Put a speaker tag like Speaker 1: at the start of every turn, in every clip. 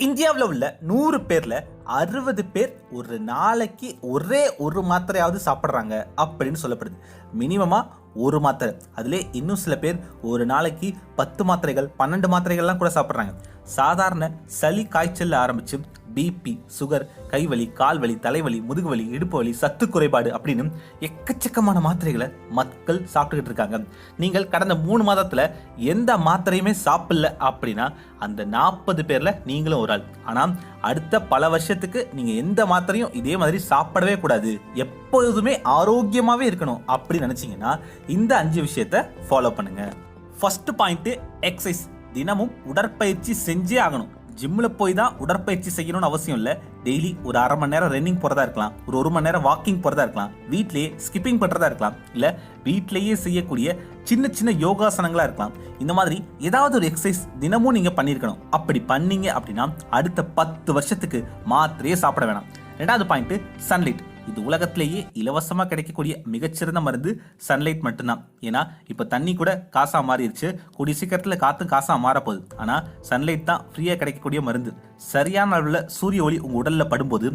Speaker 1: இந்தியாவில் உள்ள நூறு பேர்ல அறுபது பேர் ஒரு நாளைக்கு ஒரே ஒரு மாத்திரையாவது சாப்பிட்றாங்க அப்படின்னு சொல்லப்படுது. மினிமமா ஒரு மாத்திரை. அதிலே இன்னும் சில பேர் ஒரு நாளைக்கு பத்து மாத்திரைகள் பன்னெண்டு மாத்திரைகள்லாம் கூட சாப்பிட்றாங்க. சாதாரண சளி காய்ச்சல் ஆரம்பிச்சு பிபி சுகர் கைவலி கால்வலி தலைவலி முதுகுவலி இடுப்பு வலி சத்து குறைபாடு அப்படின்னு எக்கச்சக்கமான மாத்திரைகளை மக்கள் சாப்பிட்டுக்கிட்டு இருக்காங்க. நீங்கள் கடந்த மூணு மாதத்தில் எந்த மாத்திரையுமே சாப்பிடல அப்படின்னா அந்த நாற்பது பேரில் நீங்களும் ஒரு ஆள். ஆனால் அடுத்த பல வருஷத்துக்கு நீங்கள் எந்த மாத்திரையும் இதே மாதிரி சாப்பிடவே கூடாது. எப்பொழுதுமே ஆரோக்கியமாகவே இருக்கணும் அப்படின்னு நினச்சிங்கன்னா இந்த அஞ்சு விஷயத்த ஃபாலோ பண்ணுங்கள் ஃபஸ்ட்டு பாயிண்ட்டு எக்ஸசைஸ் தினமும் உடற்பயிற்சி செஞ்சே ஆகணும். ஜிம்ல போய் தான் உடற்பயிற்சி செய்யணும்னு அவசியம் இல்லை. டெய்லி ஒரு அரை மணி நேரம் ரன்னிங் போறதா இருக்கலாம். ஒரு ஒரு மணி நேரம் வாக்கிங் போறதா இருக்கலாம். வீட்லயே ஸ்கிப்பிங் பண்றதா இருக்கலாம். இல்ல வீட்லயே செய்யக்கூடிய சின்ன சின்ன யோகாசனங்களா இருக்கலாம். இந்த மாதிரி ஏதாவது ஒரு எக்ஸசைஸ் தினமும் நீங்க பண்ணியிருக்கணும் அப்படி பண்ணீங்க அப்படின்னா அடுத்த பத்து வருஷத்துக்கு மாத்திரையே சாப்பிட வேணாம். ரெண்டாவது பாயிண்ட் சன்லைட் இது உலகத்திலேயே இலவசமா கிடைக்கக்கூடிய மிகச்சிறந்த மருந்து சன்லைட் மட்டும்தான். ஏன்னா இப்ப தண்ணி கூட காசா மாறிடுச்சு கூடிய சீக்கிரத்துல காத்தும் காசா மாறப்போகுது. ஆனா சன்லைட் தான் ஃப்ரீயா கிடைக்கக்கூடிய மருந்து. சரியான அளவுல சூரிய ஒளி உங்க உடல்ல படும்போது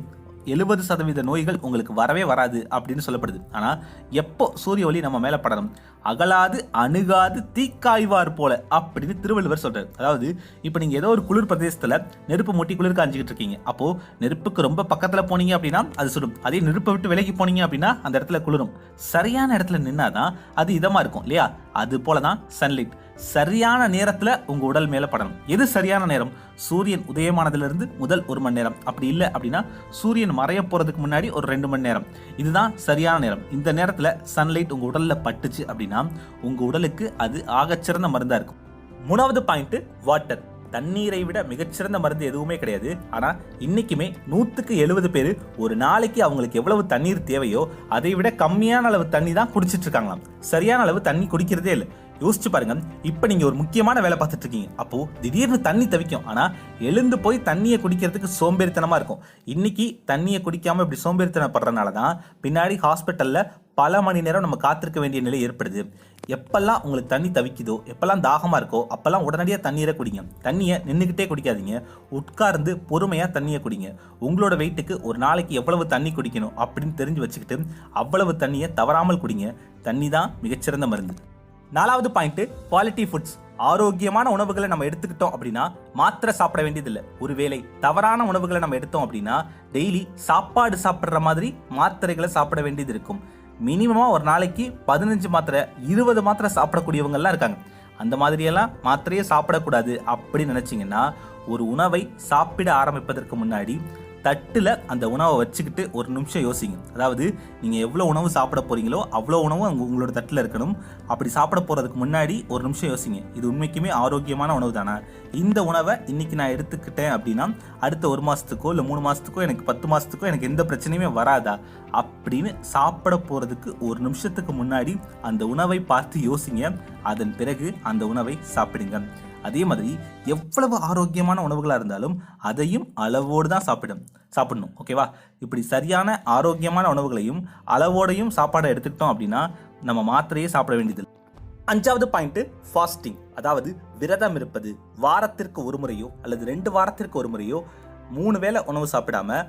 Speaker 1: எழுபது சதவீத நோய்கள் உங்களுக்கு வரவே வராது அப்படின்னு சொல்லப்படுது. ஆனால் எப்போ சூரிய ஒளி நம்ம மேலே படணும்? அகலாது அணுகாது தீக்காய்வார் போல அப்படின்னு திருவள்ளுவர் சொல்கிறார் அதாவது இப்போ நீங்கள் ஏதோ ஒரு குளிர் பிரதேசத்தில் நெருப்பு மூட்டி குளிர் காஞ்சிக்கிட்டு இருக்கீங்க. அப்போது நெருப்புக்கு ரொம்ப பக்கத்தில் போனீங்க அப்படின்னா அது சுடும். அதே நெருப்பை விட்டு விலகி போனீங்க அப்படின்னா அந்த இடத்துல குளிரும். சரியான இடத்துல நின்னாதான் அது இதமாக இருக்கும் இல்லையா? அது போலதான் சன்லைட் சரியான நேரத்தில் உங்கள் உடல் மேலே படணும். எது சரியான நேரம்? சூரியன் உதயமானதுலேருந்து முதல் ஒரு மணி நேரம். அப்படி இல்லை அப்படின்னா சூரியன் மறைய போகிறதுக்கு முன்னாடி ஒரு ரெண்டு மணி நேரம். இதுதான் சரியான நேரம். இந்த நேரத்தில் சன்லைட் உங்கள் உடலில் பட்டுச்சு அப்படின்னா உங்கள் உடலுக்கு அது ஆகச்சிறந்த மருந்தாக இருக்கும். மூணாவது பாயிண்ட்டு வாட்டர் தண்ணீரை விட மிகச்சிறந்த மருந்து எதுவுமே கிடையாது. ஆனால் இன்றைக்குமே நூற்றுக்கு எழுபது பேர் ஒரு நாளைக்கு அவங்களுக்கு எவ்வளவு தண்ணீர் தேவையோ அதை விட கம்மியான அளவு தண்ணி தான் குடிச்சிட்டு இருக்காங்களாம். சரியான அளவு தண்ணி குடிக்கிறதே இல்லை. யோசிச்சு பாருங்க. இப்ப நீங்க ஒரு முக்கியமான வேலை பார்த்துட்டு இருக்கீங்க அப்போ திடீர்னு தண்ணி தவிக்கும். ஆனா எழுந்து போய் தண்ணியை குடிக்கிறதுக்கு சோம்பேறித்தனமா இருக்கும். இன்னைக்கு தண்ணியை குடிக்காம இப்படி சோம்பேறித்தனப்படுறதுனால தான் பின்னாடி ஹாஸ்பிட்டல்ல பல மணி நேரம் நம்ம காத்திருக்க வேண்டிய நிலை ஏற்படுது. எப்பெல்லாம் உங்களுக்கு தண்ணி தவிக்குதோ எப்பெல்லாம் தாகமாக இருக்கோ அப்பெல்லாம் உடனடியாக தண்ணீரை குடிங்க. தண்ணியை நின்றுக்கிட்டே குடிக்காதீங்க. உட்கார்ந்து பொறுமையாக தண்ணியை குடிங்க. உங்களோட வெயிட்டுக்கு ஒரு நாளைக்கு எவ்வளவு தண்ணி குடிக்கணும் அப்படின்னு தெரிஞ்சு வச்சுக்கிட்டு அவ்வளவு தண்ணியை தவறாமல் குடிங்க. தண்ணி தான் மிகச்சிறந்த மருந்து. நாலாவது பாயிண்ட் குவாலிட்டி ஃபுட்ஸ் ஆரோக்கியமான உணவுகளை நம்ம எடுத்துக்கிட்டோம் அப்படின்னா மாத்திரை சாப்பிட வேண்டியதில்லை. ஒருவேளை தவறான உணவுகளை நம்ம எடுத்தோம் அப்படின்னா டெய்லி சாப்பாடு சாப்பிட்ற மாதிரி மாத்திரைகளை சாப்பிட வேண்டியது இருக்கும். மினிமமாக ஒரு நாளைக்கு பதினஞ்சு மாத்திரை இருபது மாத்திரை சாப்பிடக்கூடியவங்கள்லாம் இருக்காங்க. அந்த மாதிரியெல்லாம் மாத்திரையே சாப்பிடக்கூடாது அப்படின்னு நினச்சிங்கன்னா ஒரு உணவை சாப்பிட ஆரம்பிப்பதற்கு முன்னாடி தட்டில் அந்த உணவை வச்சுக்கிட்டு ஒரு நிமிஷம் யோசிங்க. அதாவது நீங்கள் எவ்வளோ உணவு சாப்பிட போகிறீங்களோ அவ்வளோ உணவு அங்கே உங்களோட தட்டில் இருக்கணும். அப்படி சாப்பிட போகிறதுக்கு முன்னாடி ஒரு நிமிஷம் யோசிங்க. இது உண்மைக்குமே ஆரோக்கியமான உணவு தானே? இந்த உணவை இன்றைக்கி நான் எடுத்துக்கிட்டேன் அப்படின்னா அடுத்த ஒரு மாதத்துக்கோ இல்லை மூணு மாதத்துக்கோ எனக்கு பத்து மாதத்துக்கோ எனக்கு எந்த பிரச்சனையுமே வராதா? அப்படின்னு சாப்பிட போகிறதுக்கு ஒரு நிமிஷத்துக்கு முன்னாடி அந்த உணவை பார்த்து யோசிங்க. அதன் பிறகு அந்த உணவை சாப்பிடுங்க. அதே மாதிரி எவ்வளவு ஆரோக்கியமான உணவுகளாக இருந்தாலும் அதையும் அளவோடு தான் சாப்பிடும் சாப்பிடணும் ஓகேவா இப்படி சரியான ஆரோக்கியமான உணவுகளையும் அளவோடையும் சாப்பாடை எடுத்துக்கிட்டோம் அப்படின்னா நம்ம மாத்திரையே சாப்பிட வேண்டியதில்லை. அஞ்சாவது பாயிண்ட்டு ஃபாஸ்டிங் அதாவது விரதம் இருப்பது. வாரத்திற்கு ஒரு முறையோ அல்லது ரெண்டு வாரத்திற்கு ஒரு முறையோ மூணு வேளை உணவு சாப்பிடாம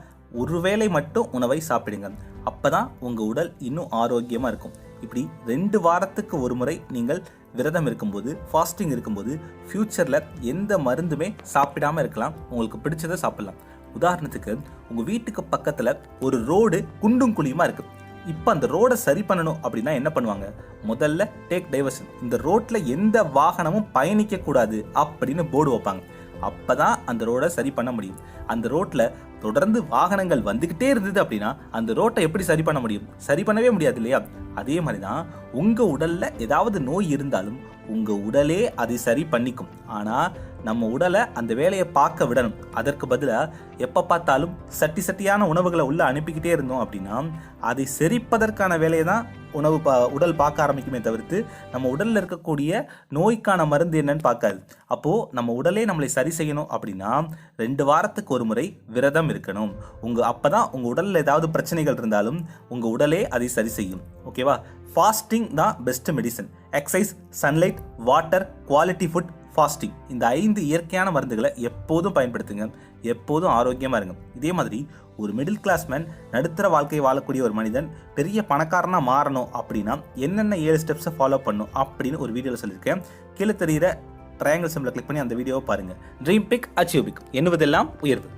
Speaker 1: ஒரு வேளை மட்டும் உணவை சாப்பிடுங்க. அப்பதான் உங்கள் உடல் இன்னும் ஆரோக்கியமாக இருக்கும். இப்படி ரெண்டு வாரத்துக்கு ஒரு முறை நீங்கள் விரதம் இருக்கும்போது ஃபாஸ்டிங் இருக்கும்போது ஃப்யூச்சரில் எந்த மருந்துமே சாப்பிடாமல் இருக்கலாம். உங்களுக்கு பிடிச்சதை சாப்பிடலாம். உதாரணத்துக்கு உங்கள் வீட்டுக்கு பக்கத்தில் ஒரு ரோடு குண்டும் குழியுமா இருக்குது இப்போ அந்த ரோடை சரி பண்ணணும் அப்படின்னா என்ன பண்ணுவாங்க? முதல்ல டேக் டைவர்ஷன் இந்த ரோட்டில் எந்த வாகனமும் பயணிக்கக்கூடாது அப்படின்னு போர்டு வைப்பாங்க. அப்போ தான் அந்த ரோடை சரி பண்ண முடியும். அந்த ரோட்டில் தொடர்ந்து வாகனங்கள் வந்துகிட்டே இருந்தது அப்படின்னா அந்த ரோட்டை எப்படி சரி பண்ண முடியும்? சரி பண்ணவே முடியாது இல்லையா? அதே மாதிரி தான் உங்கள் உடலில் ஏதாவது நோய் இருந்தாலும் உங்கள் உடலே அதை சரி பண்ணிக்கும். ஆனால் நம்ம உடலை அந்த வேலையை பார்க்க விடணும். அதற்கு பதிலாக எப்போ பார்த்தாலும் சட்டி சட்டியான உணவுகளை உள்ளே அனுப்பிக்கிட்டே இருந்தோம் அப்படின்னா அதை செரிப்பதற்கான வேலையை தான் உணவு பா உடல் பார்க்க ஆரம்பிக்குமே தவிர்த்து நம்ம உடலில் இருக்கக்கூடிய நோய்க்கான மருந்து என்னன்னு பார்க்காது. அப்போது நம்ம உடலே நம்மளை சரி செய்யணும் அப்படின்னா ரெண்டு வாரத்துக்கு ஒரு முறை விரதம் இருக்கணும். உங்கள் அப்போ தான் உங்கள் உடலில் ஏதாவது பிரச்சனைகள் இருந்தாலும் உங்கள் உடலே அதை சரி செய்யும். ஓகேவா ஃபாஸ்டிங் தான் best medicine exercise sunlight water quality food fasting இந்த ஐந்து இயற்கையான மருந்துகளை எப்போதும் பயன்படுத்துங்க. எப்போதும் ஆரோக்கியமாக இருங்க. இதே மாதிரி ஒரு மிடில் கிளாஸ் மேன் நடுத்தர வாழ்க்கை வாழக்கூடிய ஒரு மனிதன் பெரிய பணக்காரனாக மாறணும் அப்படின்னா என்னென்ன ஏழு ஸ்டெப்ஸை ஃபாலோ பண்ணும் அப்படின்னு ஒரு வீடியோவில் சொல்லியிருக்கேன். கீழே தெரிகிற ட்ரையாங்கிள் சிம்பிளை கிளிக் பண்ணி அந்த வீடியோவை பாருங்கள் ட்ரீம் பிக் அச்சீவ் பிக் என்பதெல்லாம் உயர்வு.